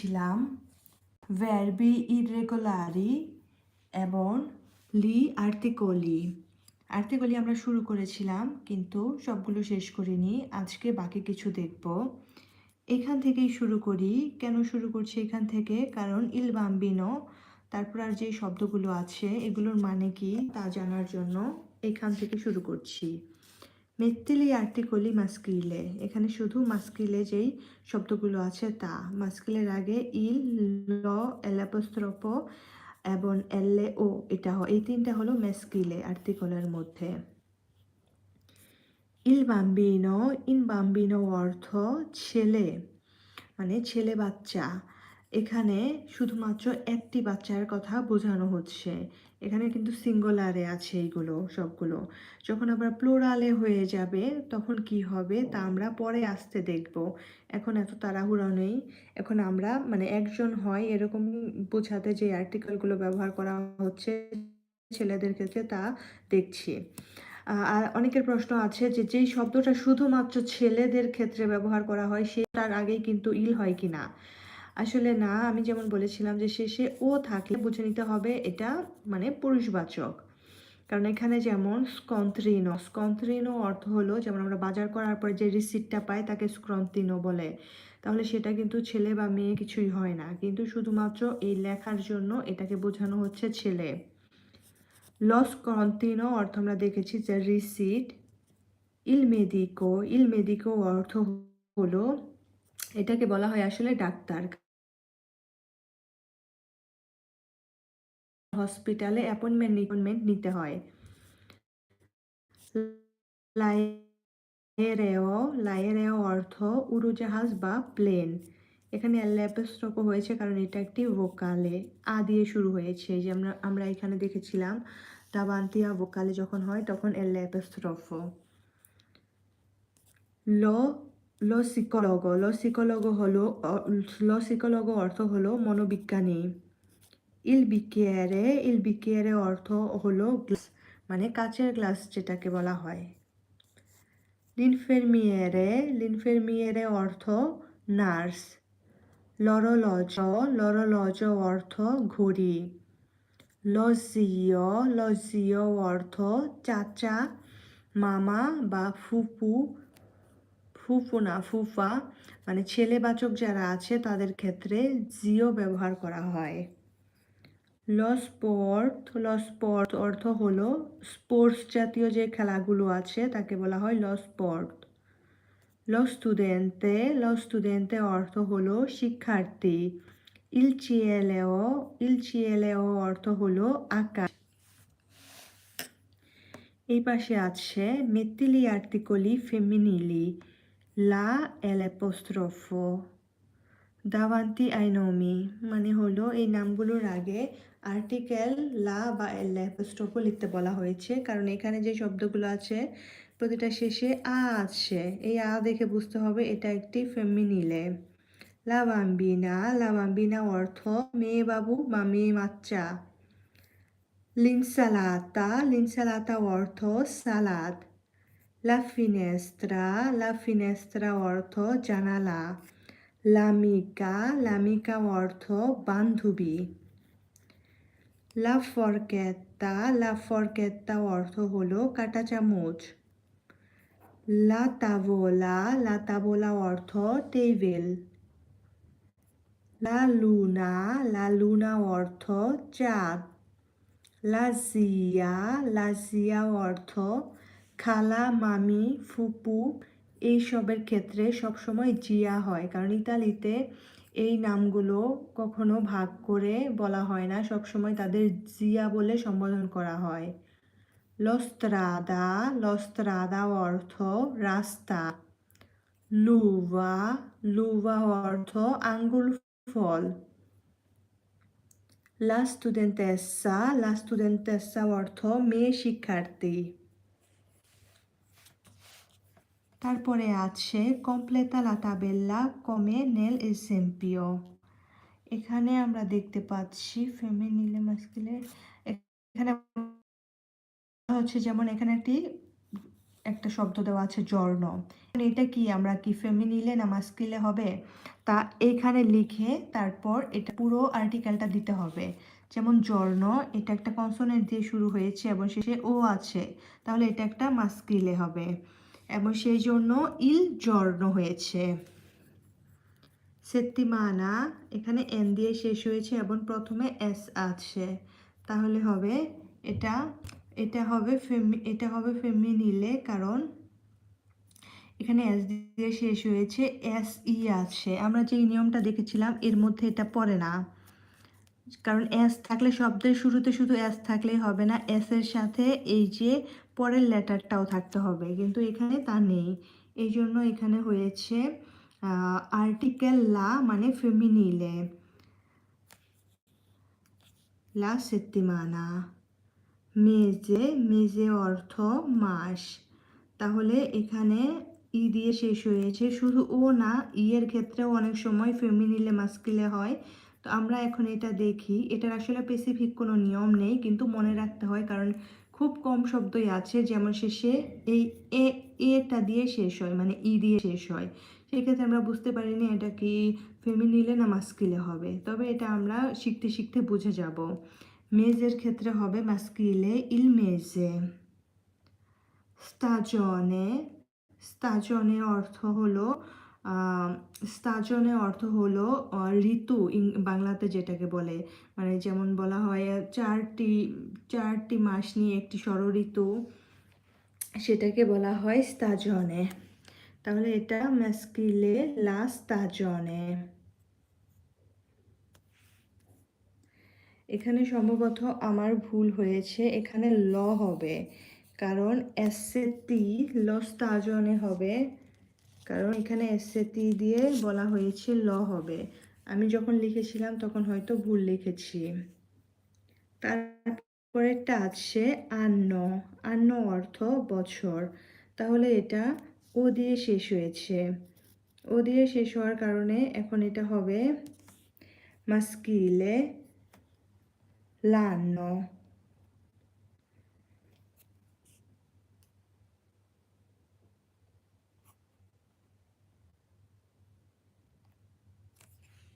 দেখেছিলাম verbi irregolari এবং লি আর্টিকলি আর্টিকলি আমরা শুরু করেছিলাম, কিন্তু সবগুলো শেষ করিনি। আজকে বাকি কিছু দেখব। এখান থেকেই শুরু করি। কেন শুরু করছি এখান থেকে? কারণ ইল বাম্বিনো তারপর আর যে শব্দগুলো আছে, এগুলোর মানে কি তা জানার জন্য এখান থেকে শুরু করছি। মেত্তিলি আর্টিকলি মাস্কিলে। এখানে শুধু মাস্কিলে যেই শব্দগুলো আছে তা। মাস্কিলের আগে ইল, ল, এলাপস্ত্রপ এবং এলে, ও এটা এই তিনটা হলো মেস্কিলে আর্টিকলের মধ্যে। ইল বাম্বিনো, ইন বাম্বিনো অর্থ ছেলে মানে ছেলে বাচ্চা। এখানে শুধুমাত্র একটি বাচ্চার কথা বোঝানো হচ্ছে। এখানে কিন্তু সিঙ্গলারে আছে এইগুলো, সবগুলো। যখন আবার প্লোরালে হয়ে যাবে, তখন কি হবে? তা আমরা পরে আসতে দেখব। এখন এত তাড়াহুড়ো নেই। এখন আমরা মানে একজন হয়, এরকম বোঝাতে যে আর্টিকেলগুলো ব্যবহার করা হচ্ছে ছেলেদের ক্ষেত্রে তা দেখছি। আর অনেকের প্রশ্ন আছে যে, যেই শব্দটা শুধুমাত্র ছেলেদের ক্ষেত্রে ব্যবহার করা হয় সেটার আগেই কিন্তু ইল হয় কি না আসলে না, আমি যেমন বলেছিলাম যে শেষে ও থাকলে বুঝে নিতে হবে এটা মানে পুরুষবাচক। কারণ এখানে যেমন স্কন্ত্রিনো স্কন্ত্রিনো অর্থ হলো যেমন আমরা বাজার করার পরে যে রিসিপ্টটা পাই তাকে স্ক্রন্তিনো বলে। তাহলে সেটা কিন্তু ছেলে বা মেয়ে কিছুই হয় না। কিন্তু শুধুমাত্র এই লেখার জন্য এটাকে বোঝানো হচ্ছে ছেলে। লস কন্তিনো অর্থ আমরা দেখেছি যে রিসিট। ইল মেদিকো ইল মেদিকো অর্থ হলো, এটাকে বলা হয় আসলে ডাক্তার। হসপিটালে অ্যাপয়েন্টমেন্ট অ্যাপয়েন্টমেন্ট নিতে হয়। লাইরেও লাইরেও অর্থ উড়োজাহাজ বা প্লেন। এখানে অ্যালাপস্ট্রপ হয়েছে কারণ এটা একটি ভোকালে আ দিয়ে শুরু হয়েছে। যে আমরা আমরা এখানে দেখেছিলাম, দাবান্তিয়া ভোকালে যখন হয় তখন অ্যালাপস্ট্রফ ল লো সিকোলগো লো সিকোলগো হলো লো সিকোলগো অর্থ হলো মনোবিজ্ঞানী। ইল বিকিয়ারে ইল বিকিয়ারে অর্থ হলো গ্লাস মানে কাচের গ্লাস যেটাকে বলা হয়। লিনফেরমিয়ারে লিনফেরমিয়েরে অর্থ নার্স লরলজ লরলজ অর্থ ঘড়ি লজিও লজিও অর্থ চাচা, মামা বা ফুপু, ফুফু না, ফুফা মানে ছেলেবাচক যারা আছে তাদের ক্ষেত্রে জিও ব্যবহার করা হয়। লস্পোর্ট লস্পোর্ট অর্থ হলো স্পোর্টস জাতীয় যে খেলাগুলো আছে তাকে বলা হয় লস্পোর্ট লো স্টুডেন্টে লো স্টুডেন্টে অর্থ হলো শিক্ষার্থী। ইলচিয়েলেও ইলচিয়েলেও অর্থ হলো আকাশ এই পাশে আছে মেতিলি আর্টিকলি ফেমিনিলি, লা এল দাভান্তি আইনোমি মানে হলো এই নামগুলোর আগে আর্টিকেল লা বা এল অ্যাপোস্ট্রোফো লিখতে বলা হয়েছে। কারণ এখানে যে শব্দগুলো আছে, প্রতিটা শেষে আ আছে। এই আ দেখে বুঝতে হবে এটা একটি ফেমিনিলে লাভাম্বিনা লাভাম্বিনা অর্থ মেয়ে বাবু বা মেয়ে বাচ্চা। লিনসালাতা লিনসালাতা অর্থ সালাদ। লা ফিনেস্ত্রা লা ফিনেস্ত্রা অর্থ জানালা। লামিকা লামিকা অর্থ বান্ধবী। লা ফরকেত্তা লা ফরকেত্তা অর্থ হলো কাটা চামচ। লা তাবোলা অর্থ টেবিল। লালুনা লালুনা অর্থ চাঁদ। লা জিয়া লা জিয়া অর্থ খালা, মামি, ফুপু এইসবের ক্ষেত্রে সবসময় জিয়া হয়। কারণ ইতালিতে এই নামগুলো কখনো ভাগ করে বলা হয় না। সবসময় তাদের জিয়া বলে সম্বোধন করা হয়। লস্ত্রাদা লস্ত্রাদা অর্থ রাস্তা। লুভা লুভা অর্থ আঙ্গুল ফল। লা স্টুডেন্টেসা লা স্টুডেন্টেসা অর্থ মেয়ে শিক্ষার্থী। তারপরে আছে কমপ্লেতা লা তাবেল্লা কমে নেল এসেম্পিও এখানে আমরা দেখতে পাচ্ছি ফেমিনিলে মাস্কিলে এখানে হচ্ছে যেমন এখানে একটি, একটা শব্দ দেওয়া আছে জর্ণ এটা কি, আমরা কি ফেমিনিলে না মাস্কিলে হবে? তা এখানে লিখে তারপর এটা পুরো আর্টিকেলটা দিতে হবে। যেমন জর্ণ এটা একটা কনসোনেন্ট দিয়ে শুরু হয়েছে এবং শেষে ও আছে। তাহলে এটা একটা মাস্কিলে হবে। এবং সেই জন্য ইল জর্ণ হয়েছে। সেত্তিমানা এখানে এন দিয়ে শেষ হয়েছে এবং প্রথমে এস আছে। তাহলে হবে এটা এটা হবে ফেমি, এটা হবে ফেমিনিলে কারণ এখানে এস দিয়ে শেষ হয়েছে, এস ই আছে। আমরা যে নিয়মটা দেখেছিলাম, এর মধ্যে এটা পড়ে না। কারণ এস থাকলে শব্দের শুরুতে শুধু এস থাকলেই হবে না, এস এর সাথে এই যে পরের লেটারটাও থাকতে হবে, কিন্তু এখানে তা নেই। এই জন্য এখানে হয়েছে আর্টিকেল লা মানে ফেমিনিলে লা সেত্তিমানা মেজে মেজে অর্থ মাস তাহলে এখানে ই দিয়ে শেষ হয়েছে, শুধু ও না, ই এর ক্ষেত্রেও অনেক সময় ফেমিনিলে মাস্কিলে হয়। তো আমরা এখন এটা দেখি, এটার আসলে স্পেসিফিক কোনো নিয়ম নেই, কিন্তু মনে রাখতে হয়, কারণ খুব কম শব্দই আছে, যেমন শেষে এই এ, এটা দিয়ে শেষ হয় মানে ই দিয়ে শেষ হয়। সেক্ষেত্রে আমরা বুঝতে পারিনি এটা কি ফেমিনিলে না মাস্কিলে হবে। তবে এটা আমরা শিখতে শিখতে বুঝে যাব। মেজের ক্ষেত্রে হবে মাস্কিলে ইল মেজে স্তাজনে স্তাজনে অর্থ হলো স্তাজনে অর্থ হলো ঋতু বাংলাতে যেটাকে বলে। মানে যেমন বলা হয় চারটি চারটি মাস নিয়ে একটি ষড় ঋতু সেটাকে বলা হয় স্তাজনে। তাহলে এটা মাস্কিলে লা স্তাজনে। এখানে সম্ভবত আমার ভুল হয়েছে, এখানে ল হবে। কারণ এসেতি ল স্তাজনে হবে। কারণ এখানে এসেতি দিয়ে বলা হয়েছে ল হবে। আমি যখন লিখেছিলাম তখন হয়তো ভুল লিখেছি। তারপরেরটা আছে আন্ন। আন্ন অর্থ বছর। তাহলে এটা ও দিয়ে শেষ হয়েছে। ও দিয়ে শেষ হওয়ার কারণে এখন এটা হবে মাস্কিলে l'anno